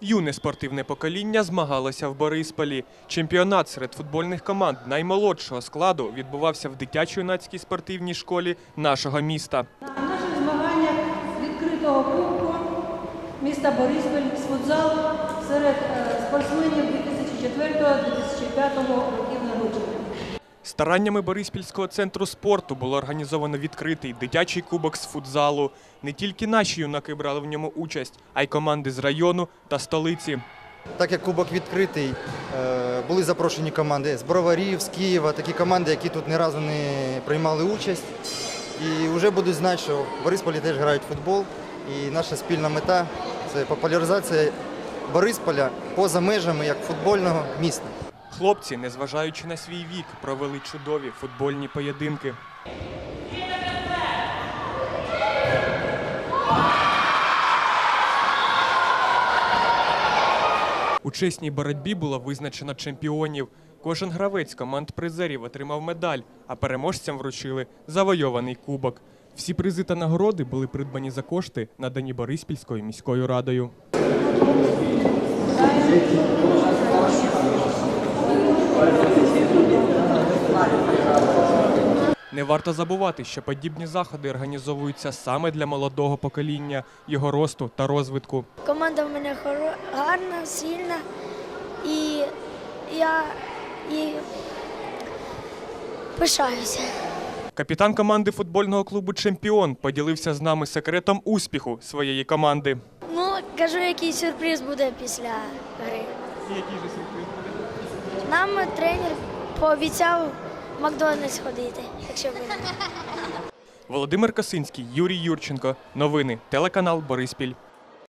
Юне спортивне покоління змагалося в Борисполі. Чемпіонат серед футбольних команд наймолодшого складу відбувався в дитячо-юнацькій спортивній школі нашого міста. На наших змаганнях відкритого кубку міста Бориспіль з футзалу серед е, спортсменів 2004-2005 років народження. Стараннями Бориспільського центру спорту було організовано відкритий дитячий кубок з футзалу. Не тільки наші юнаки брали в ньому участь, а й команди з району та столиці. Так як кубок відкритий, е, були запрошені команди з Броварів, з Києва, такі команди, які тут ні разу не приймали участь. І вже будуть знати, що в Борисполі теж грають футбол. І наша спільна мета це популяризація Борисполя поза межами як футбольного міста. Хлопці, незважаючи на свій вік, провели чудові футбольні поєдинки. У чесній боротьбі було визначено чемпіонів. Кожен гравець команд призерів отримав медаль, а переможцям вручили завойований кубок. Всі призи та нагороди були придбані за кошти, надані Бориспільською міською радою. Не варто забувати, що подібні заходи організовуються саме для молодого покоління, його росту та розвитку. Команда в мене гарна, сильна. І я і пишаюся. Капітан команди футбольного клубу Чемпіон поділився з нами секретом успіху своєї команди. Ну, кажу, який сюрприз буде після гри. Який же сюрприз буде? Нам тренер пообіцяв Макдональдс ходити, якщо буде. Володимир Косинський, Юрій Юрченко. Новини. Телеканал Бориспіль.